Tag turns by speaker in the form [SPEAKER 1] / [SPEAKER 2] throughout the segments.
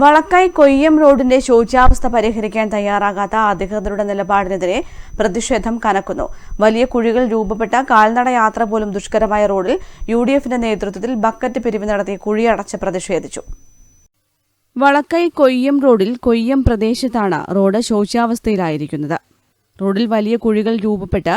[SPEAKER 1] വളക്കായി കൊയ്യം റോഡിന്റെ ശോച്യാവസ്ഥ പരിഹരിക്കാൻ തയ്യാറാകാത്ത അധികൃതരുടെ നിലപാടിനെതിരെ പ്രതിഷേധം കനക്കുന്നു. വലിയ കുഴികൾ രൂപപ്പെട്ട കാൽനട യാത്ര പോലും ദുഷ്കരമായ റോഡിൽ യു ഡി എഫിന്റെ നേതൃത്വത്തിൽ ബക്കറ്റ് പിരിവ് നടത്തി കുഴിയടച്ച് പ്രതിഷേധിച്ചു. വളക്കൈ കൊയ്യം റോഡിൽ കൊയ്യം പ്രദേശത്താണ് റോഡ് ശോച്യാവസ്ഥയിലായിരിക്കുന്നത്. റോഡിൽ വലിയ കുഴികൾ രൂപപ്പെട്ട്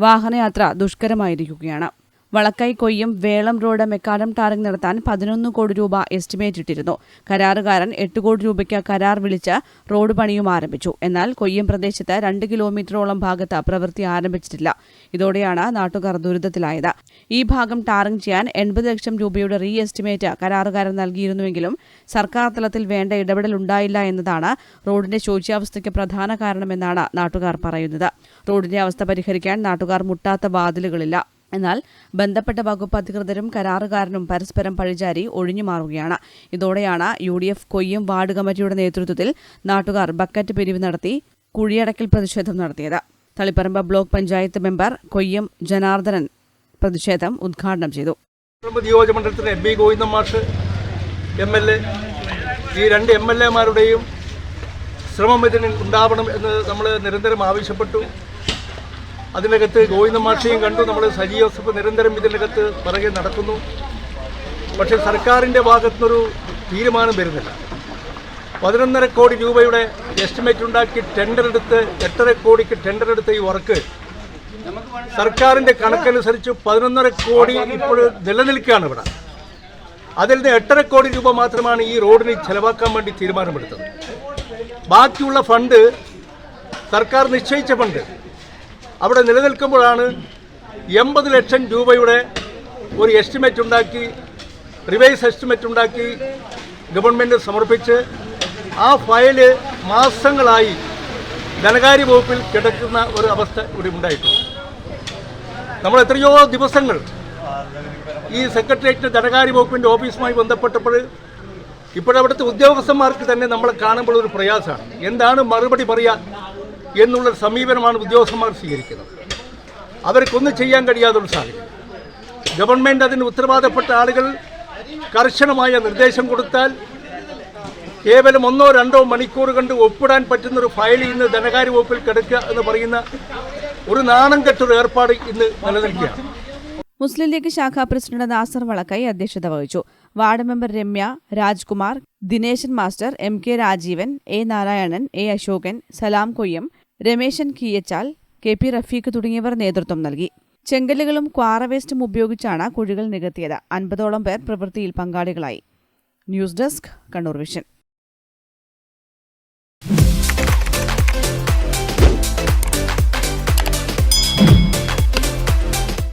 [SPEAKER 1] വാഹനയാത്ര ദുഷ്കരമായിരിക്കുകയാണ്. വളക്കൈ കൊയ്യും വേളം റോഡ് മെക്കാഡം ടാറിംഗ് നടത്താൻ പതിനൊന്ന് കോടി രൂപ എസ്റ്റിമേറ്റ് ഇട്ടിരുന്നു. കരാറുകാരൻ എട്ട് കോടി രൂപയ്ക്ക് കരാർ വിളിച്ച് റോഡ് പണിയും ആരംഭിച്ചു. എന്നാൽ കൊയ്യം പ്രദേശത്ത് രണ്ട് കിലോമീറ്ററോളം ഭാഗത്ത് പ്രവൃത്തി ആരംഭിച്ചിട്ടില്ല. ഇതോടെയാണ് നാട്ടുകാർ ദുരിതത്തിലായത്. ഈ ഭാഗം ടാറിംഗ് ചെയ്യാൻ എൺപത് ലക്ഷം രൂപയുടെ റീ എസ്റ്റിമേറ്റ് കരാറുകാരൻ നൽകിയിരുന്നുവെങ്കിലും സർക്കാർ തലത്തിൽ വേണ്ട ഇടപെടൽ ഉണ്ടായില്ല എന്നതാണ് റോഡിന്റെ ശോച്യാവസ്ഥയ്ക്ക് പ്രധാന കാരണമെന്നാണ് നാട്ടുകാർ പറയുന്നത്. റോഡിന്റെ അവസ്ഥ പരിഹരിക്കാൻ നാട്ടുകാർ മുട്ടാത്ത വാതിലുകളില്ല. എന്നാൽ ബന്ധപ്പെട്ട വകുപ്പ് അധികൃതരും കരാറുകാരനും പരസ്പരം പഴിചാരി ഒഴിഞ്ഞുമാറുകയാണ് ഇതോടെയാണ് U D F Koyyam ward കമ്മിറ്റിയുടെ നേതൃത്വത്തിൽ നാട്ടുകാർ ബക്കറ്റ് പിരിവ് നടത്തി കുഴിയടക്കൽ പ്രതിഷേധം നടത്തിയത്. തളിപ്പറമ്പ് ബ്ലോക്ക് പഞ്ചായത്ത് മെമ്പർ കൊയ്യം ജനാർദ്ദനൻ പ്രതിഷേധം ഉദ്ഘാടനം ചെയ്തു.
[SPEAKER 2] ഗോവിന്ദൻ മാഷ് ഈ രണ്ട് എം എൽ എമാരുടെയും ശ്രമം ഇതിന് ഉണ്ടാവണം എന്ന് നമ്മൾ നിരന്തരം ആവശ്യപ്പെട്ടു. അതിനകത്ത് ഗോവിന്ദ മാഷിയും കണ്ടു. നമ്മൾ സജി ജോസഫ് നിരന്തരം ഇതിനകത്ത് പിറകെ നടക്കുന്നു. പക്ഷേ സർക്കാരിന്റെ ഭാഗത്തുനിന്നൊരു തീരുമാനം വരുന്നില്ല. പതിനൊന്നര കോടി രൂപയുടെ എസ്റ്റിമേറ്റ് ഉണ്ടാക്കി ടെൻഡർ എടുത്ത് എട്ടര കോടിക്ക് ടെൻഡർ എടുത്ത ഈ വർക്ക് സർക്കാരിന്റെ കണക്കനുസരിച്ച് പതിനൊന്നര കോടി ഇപ്പോൾ നിലനിൽക്കുകയാണ് ഇവിടെ. അതിൽ നിന്ന് എട്ടര കോടി രൂപ മാത്രമാണ് ഈ റോഡിന് ചെലവാക്കാൻ വേണ്ടി തീരുമാനമെടുത്തത്. ബാക്കിയുള്ള ഫണ്ട് സർക്കാർ നിശ്ചയിച്ച ഫണ്ട് അവിടെ നിലനിൽക്കുമ്പോഴാണ് എൺപത് ലക്ഷം രൂപയുടെ ഒരു എസ്റ്റിമേറ്റ് ഉണ്ടാക്കി റിവൈസ് എസ്റ്റിമേറ്റ് ഉണ്ടാക്കി ഗവൺമെന്റ് സമർപ്പിച്ച് ആ ഫയൽ മാസങ്ങളായി ധനകാര്യ വകുപ്പിൽ കിടക്കുന്ന ഒരു അവസ്ഥ ഇവിടെ ഉണ്ടായിട്ടുണ്ട്. നമ്മൾ എത്രയോ ദിവസങ്ങൾ ഈ സെക്രട്ടേറിയറ്റ് ധനകാര്യ വകുപ്പിന്റെ ഓഫീസുമായി ബന്ധപ്പെട്ടപ്പോൾ ഇപ്പോഴവിടുത്തെ ഉദ്യോഗസ്ഥന്മാർക്ക് തന്നെ നമ്മളെ കാണുമ്പോൾ ഒരു പ്രയാസമാണ്. എന്താണ് മറുപടി പറയാൻ എന്നുള്ള സമീപനമാണ് ഉദ്യോഗസ്ഥന്മാർ സ്വീകരിക്കുന്നത്. അവർക്കൊന്നും ചെയ്യാൻ കഴിയാത്തൊരു സാഹചര്യം. ഗവൺമെന്റ് അതിന് ഉത്തരവാദപ്പെട്ട ആളുകൾ കർശനമായ നിർദ്ദേശം കൊടുത്താൽ കേവലം ഒന്നോ രണ്ടോ മണിക്കൂർ കണ്ട് ഒപ്പിടാൻ പറ്റുന്ന ഒരു ഫയൽ ഇന്ന് ധനകാര്യ വകുപ്പിൽ കിടക്കുക എന്ന് പറയുന്ന ഒരു നാണം കെട്ടൊരു ഏർപ്പാട് ഇന്ന് നിലനിൽക്കുകയാണ്.
[SPEAKER 1] മുസ്ലിം ലീഗ് ശാഖാ പ്രസിഡന്റ് നാസർ വളക്കൈ അധ്യക്ഷത വഹിച്ചു. Ward member Ramya Rajkumar Dineshan master M K Rajeevan A Narayanan A Ashokan Salam Koyyam Rameshan Keeyachal K P Rafeeq തുടങ്ങിയവർ നേതൃത്വം നൽകി. ചെങ്കല്ലുകളും ക്വാറ വേസ്റ്റും ഉപയോഗിച്ചാണ് കുഴികൾ നികത്തിയത്. അൻപതോളം പേർ പ്രവൃത്തിയിൽ പങ്കാളികളായി. News desk Kannur vision.